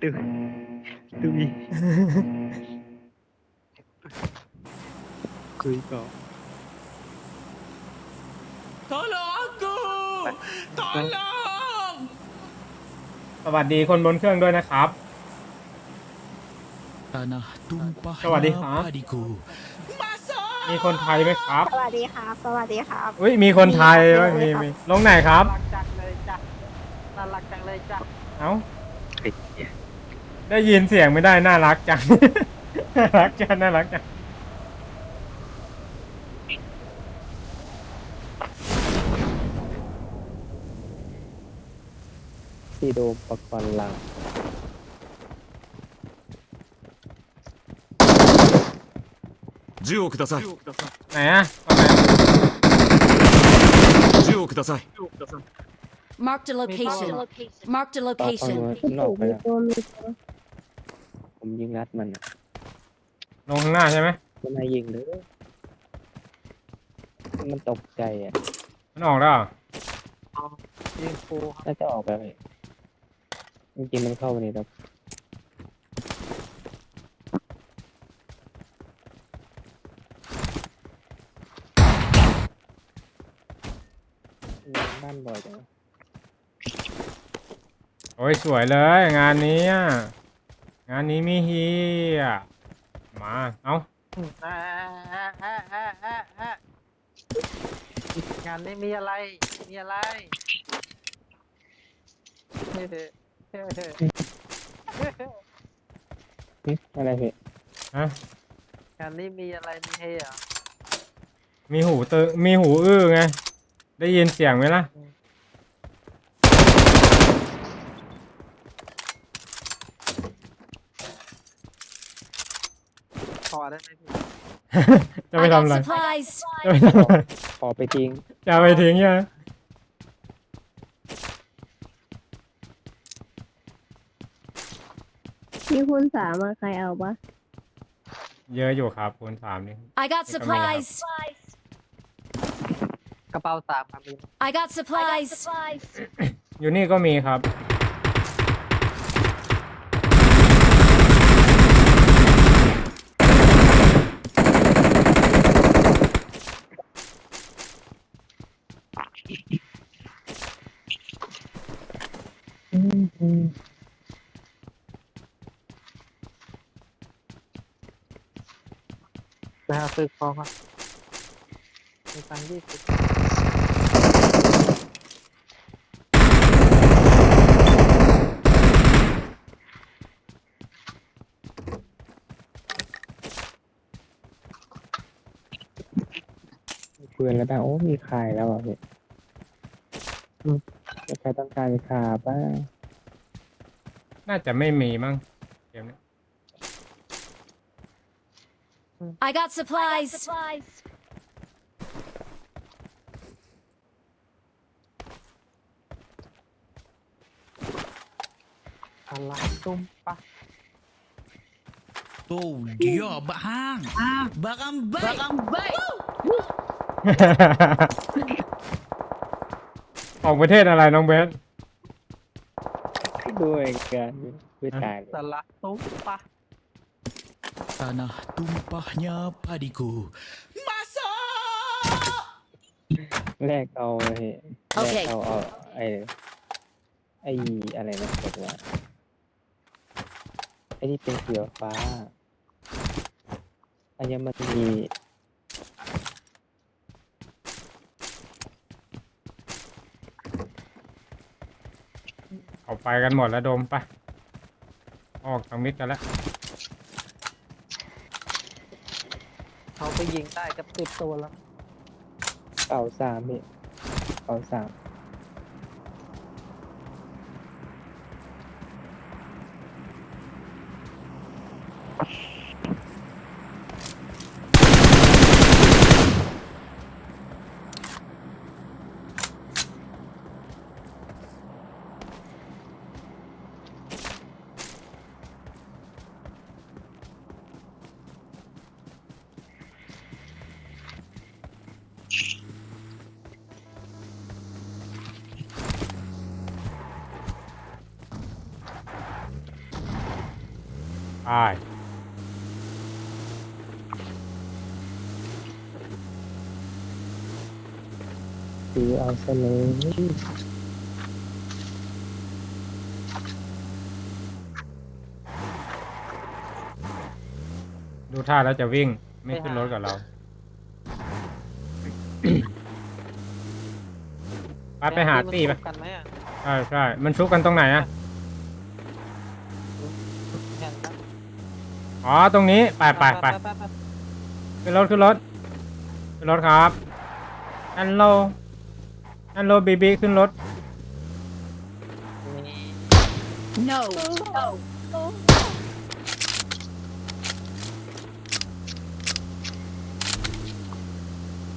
ตุยตุยคุยก่อน Tolong aku! Tolong! สวัสดีคนบนเครื่องด้วยนะครับ Tanah tumpah Sawadee-ha. padiku. Masuk! มีคนไทยไหมครับ สวัสดีครับ สวัสดีครับ อุ้ยมีคนไทยไหมมีมีครับมีลงไหนครับ น่ารักจังเลยจ้ะน่ารักจังเลยจ้ะเอ้าไอ้เหี้ย ได้ยินเสียงไม่ได้น่ารักจัง น่ารักจังน่ารักจัง ที่โดมปกรณ์ลาง 銃をください ไหนอะตรงไหน 銃をください Marked a location. Marked a ต่อฟัง location. นอกไปแล้ว ผมยิงรัดมันอะลงข้างหน้าใช่ไหมมันมายิงเลยมันตกใจอะมันออกแล้วเหรอยิงฟูน่าจะออกไปเลยจริงๆมันเข้าไปนี่แล้วบ้านบ่อยจัง โอ้ยสวยเลยงานนี้อะ งานนี้มีเฮียมา เอ้าอ่าอ่าอ่าอ่าอ่าอ่างานนี้มีอะไร มีอะไรเฮ้ยเฮ้ยเฮ้ยเฮ้ยหึอะไรพี่ฮะงานนี้มีอะไร มีเฮเหรอมีหูเตอมีหูอื้อไง ได้ยินเสียงไหมล่ะ อได้ไหมพี่จะไป I ทำ got อะไร supplies. จะไปทำอะไรขอไปทิ้งจะเอาไปทิ้งยังมีคุณสามอะใครเอาปะเยอะอยู่ครับคูณสามนี่ I got supplies. กระเป๋าสามครับพี่ I got supplies. อยู่นี่ก็มีครับ ไปหาซื้อของครับมีตังค์ยี่สิบมีปืนแล้วบ้างโอ้มีขายแล้วอะพี่อืมใครต้องการไปขาบ้าง น่าจะไม่มีมั้งเกมนี้ I got supplies. อะไรตุ้มปะ Oh, dia bahang. Barang baik. Barang baik. ออกประเทศอะไรน้องเบสด้วยกันด้วยตายเลย สละตุ้มปะ Tanah tumpahnya padiku. Masuk! แรกเอาไอ้แรโอเคกเอาเอาไอ้ไอ้อะไรนะบอกว่าไอ้ที่เป็นเขียวฟ้าอัญมณีเขาไปกันหมดแล้วโดมปะออกทางมิดกันแล้ว เขาไปยิงได้กับติดตัวแล้ว เป่าสามพี่เป่าสาม ใช่ถือเอาซะเลยดูท่าแล้วจะวิ่งไม่ขึ้นรถกับเราไปไปหาตี้ไปแม่งมันกันไหมอะใช่ใช่มันชุบกันตรงไหนอะ แข่งกัน อ๋อตรงนี้ไปไปไปไปไปขึ้นรถขึ้นรถขึ้นรถครับฮัลโหลฮัลโหลบีบีขึ้นรถนี่ No.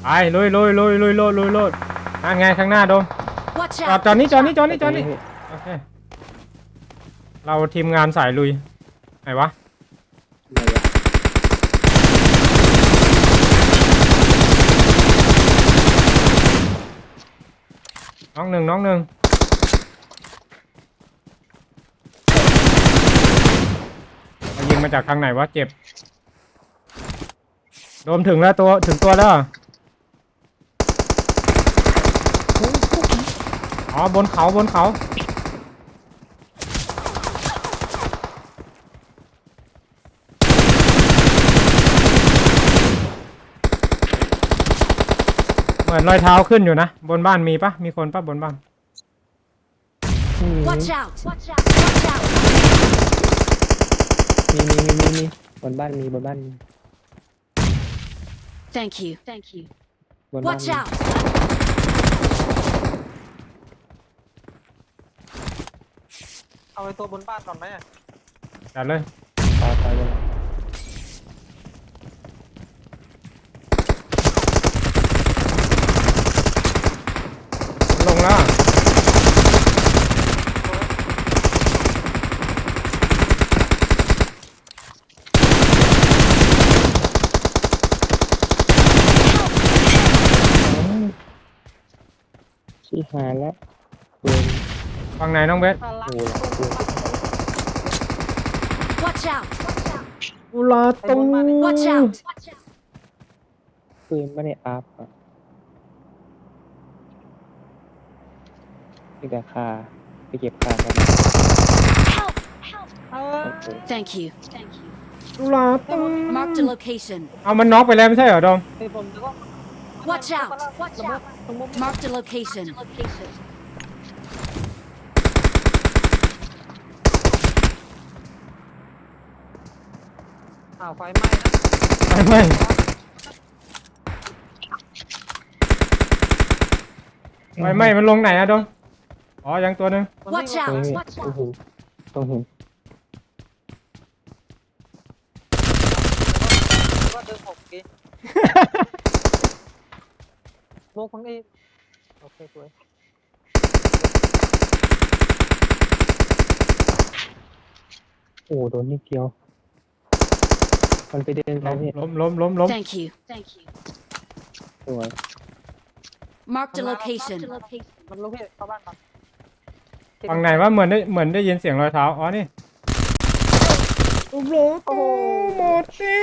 ไปลุยลุยลุยลุยลุยลุยลุยนั่นไงข้างหน้าโดม Watch จอด out. จอดนี่จอดนี่จอดนี่จอดนี่พี่โอเคเราทีมงานสายลุยไหนวะ ไหนวะ น้องหนึ่งน้องหนึ่งมายิงมาจากทางไหนวะเจ็บโดมถึงแล้วตัวถึงตัวแล้วอ๋อบนเขาบนเขา เหมือนรอยเท้าขึ้นอยู่นะ บนบ้านมีปะมีคนปะบนบ้านอืม Watch out. Watch out. Watch out. มีมีมีมีมีบนบ้านมีบนบ้านมี Thank you. Thank you. บนบ้าน Watch มี out. เอาไอ้ตัวบนบ้านก่อนไหมอะจัดเลยต่อไปเลยลงแล้วขี้หายแล้วเกินฝั่งไหนน้องเบสถ้ารักโอ้โหเกิน Watch out. อุลาตุง Watch out. ปืนไม่ได้อัพอะ มีแต่คาไปเก็บคากัน Help. เออโอเค Thank you. Thank you. อุลาตุง Marked a location. เอามันน็อกไปแล้วไม่ใช่เหรอโดมไอ้ผมจะก็ Watch out. สมมติสมมติ Marked a location. อ้าวไฟไหม้นะไม่ไม่ไม่ไม่มันลงไหนอะโดม อ๋อยังตัวหนึ่งมันวิ่ง Watch มาตรง out. นี้ Watch ตรง out. หินตรงหินว่าเดินหกกีโมกของไอ้โอเคสวยโอ้โดนนิดเดียว มันไปเดินกัล้นมพี่ล้มล้มล้มล้ม Thank you. Thank you. สวย Marked a location. มันรู้พี่เข้าบ้านก่อน ฝั่งไหนว่าเหมือนได้เหมือนได้ยินเสียงรอยเท้า อ๋อนี่อุลาตุงหมดสิ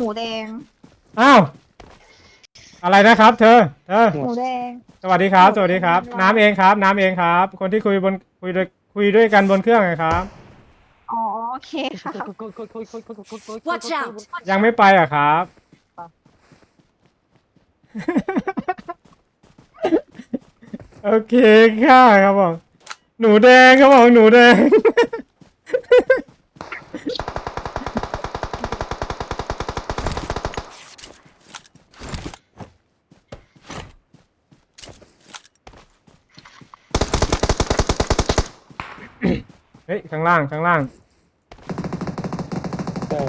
หมูแดง อ้าว อะไรนะครับเธอ เธอ หมูแดง สวัสดีครับ สวัสดีครับ น้ำเองครับ น้ำเองครับ คนที่คุยบนคุยด้วยคุยด้วยกันบนเครื่องไงครับ อ๋อโอเคค่ะ Watch out. ยังไม่ไปอะครับ โอเคค่ะครับผม หนูแดงครับผมหนูแดง เฮ้ยข้างล่างข้างล่าง ใช่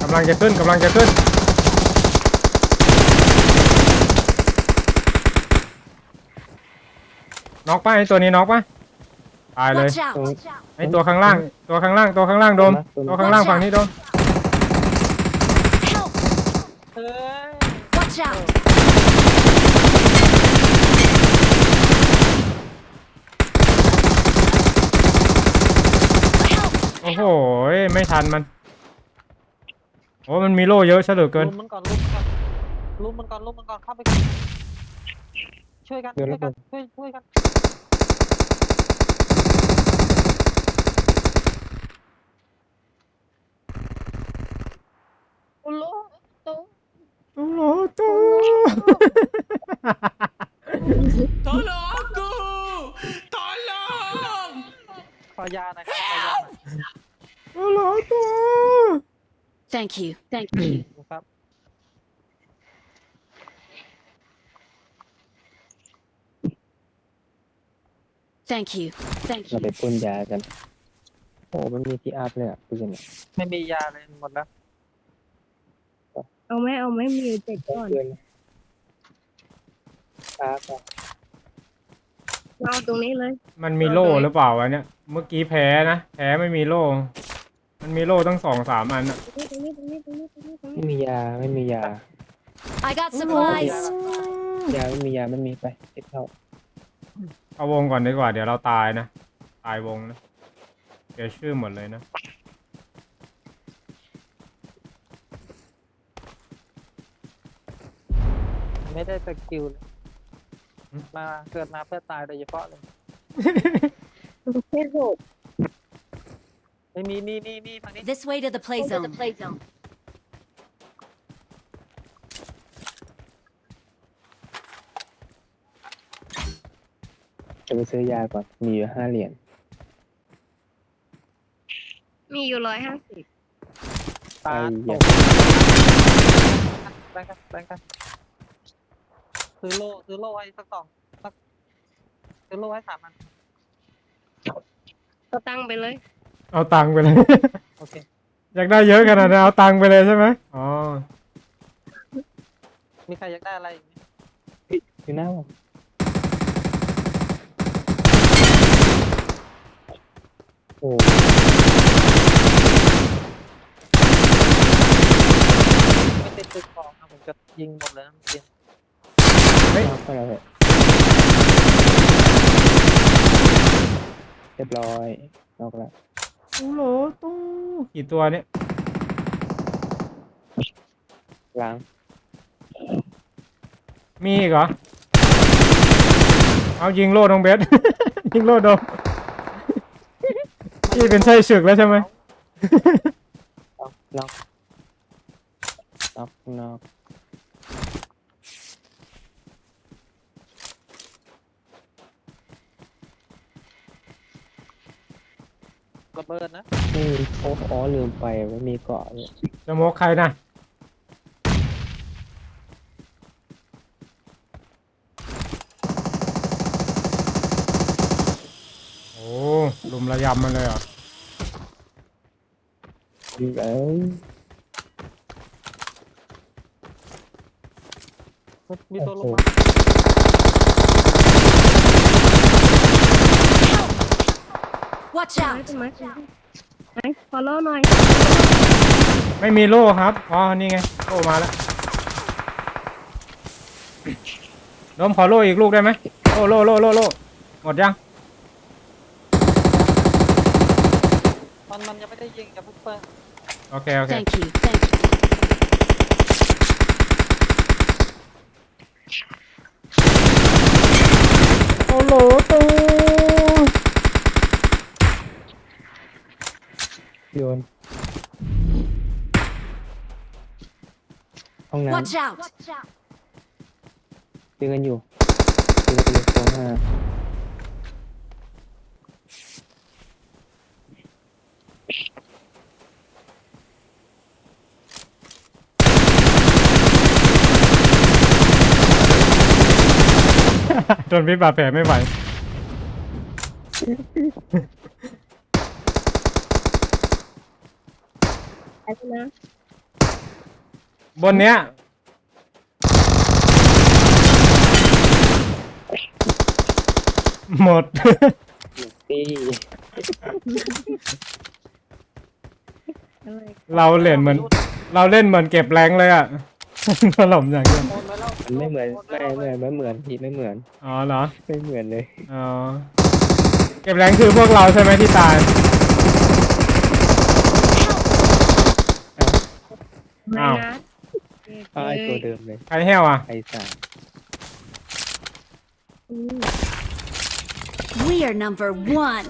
กำลังจะขึ้นกำลังจะขึ้น น็อกป่ะไอตัวนี้น็อกป่ะตายเลย Watch out. ไอตัวข้างล่าง ตัวข้างล่าง ตัวข้างล่างโดม ตัวข้างล่างฝั่งนี้โดม Help. เฮ้ย Watch out. โอ้โห ไม่ทันมัน โอ้มันมีโล่เยอะซะเหลือเกิน ลุมมันก่อนลุมมันก่อนลุมมันก่อนลุมมันก่อนเข้าไปก่อนช่วยกันช่วยกันช่วยช่วยกัน อุลุตุโอ้โหตัว Tolong aku! Tolong! ขอยาหนะครับขอยาหน่อยโอ้โหตัว Thank you. Thank you. นะครับ Thank you. Thank เรา you. ไปพ่นยากัน โอ้มันมีที่อัพเลยอะปืนอะไม่มียาเลยหมดแล้ว เอาไหมเอาไหมมีอยู่เจ็ดก้อนเพื่อนครับอะเราตรงนี้เลย มันมีโล่หรือเปล่าวะเนี่ย เมื่อกี้แพ้นะ แพ้ไม่มีโล่ มันมีโล่ตั้งสองสามอันอะตรงนี้ตรงนี้ตรงนี้ตรงนี้ตรงนี้ตรงไม่นี้มียาไม่มียา I got supplies. ยาไม่มียาไม่มีไปติดเข้าเอาวงก่อนดีกว่า เดี๋ยวเราตายนะ ตายวงนะเสียชื่อหมดเลยนะ ไม่ได้สกิลเลยมาเกิดมาเพื่อตายโดยเฉพาะเลยแค่หกไม่มีมีมีมีฝั่งนี้ This way to the play zone. play zone. จะไปซื้อยาก่อน มีอยู่ห้าเหรียญ มีอยู่ร้อยห้าสิบตาไอ้ตยากแบ่งกันแบ่งกัน ซื้อโล่ซื้อโล่ไว้สักสองสักซื้อโล่ไว้สามอันก็ตั้งไปเลย เอาตังค์ไปเลย โอเคอยากได้เยอะขนาดนั้นเอาตังค์ไปเลยใช่ไหมอ๋อมีใครอยากได้อะไรอีกไหมอยู่หน้าผมโอ้ไม่ติดตึกของนะผมจะยิงหมดเลยนะเมื่อกี้ น็อกไปแล้วเนี่ยเรียบร้อยนอกแล้วโอ้โหตู้กี่ตัวเนี่ยล้างมีอีกเหรอ เอายิงโล่ดงเบส ยิงโล่ดงพี่เป็นไส้ศึกแล้วใช่ไหมน็อกน็อกน็อกน็อก ระเบิดนะนี่โอ้อ๋อลืมไปว่ามีเกาะเนี่ยจะโมกใครนะโอ้ลุมระยำมันเลยเหรอเอ้ยมีตัวลโอ้งโหมา Watch ไม้ out. ต้นไม้ไหนฟอลโล่หน่อยไม่มีโล่ครับ อ๋อ นี่ไง โล่มาแล้วโดมขอโล่อีกลูกได้ไหมโล่โล่โล่โล่โล่หมดยัง มันมันยังไม่ได้ยิงอย่าเพิ่งเปิดโอเค โอเค Thank you. Thank you. โอ้โหตู โยนห้องน้ Watch out. ำดึงกันอยู่ดึงกันอยู่ตรงห้าจนพี่บาดแผลไม่ไหว ไอ้นะบนเนี้ย หมด ตี้อะไรเราเล่นเหมือน เราเล่นเหมือนเก็บแรงเลยอะ ถล่มอย่างเดียวโอนไว้แล้วมันไม่เหมือนโไม่ว้แล้วไม่ไม่เหมือนพี่ไม่เหมือนอ๋อเหรอ ไม่เหมือนเลย อ๋อ เก็บแรงคือพวกเราใช่ไหมที่ตาย ไม่อ้าว นะก็ไอตัวเดิมเลยใครแห้วอะไอสามอืม We are number one.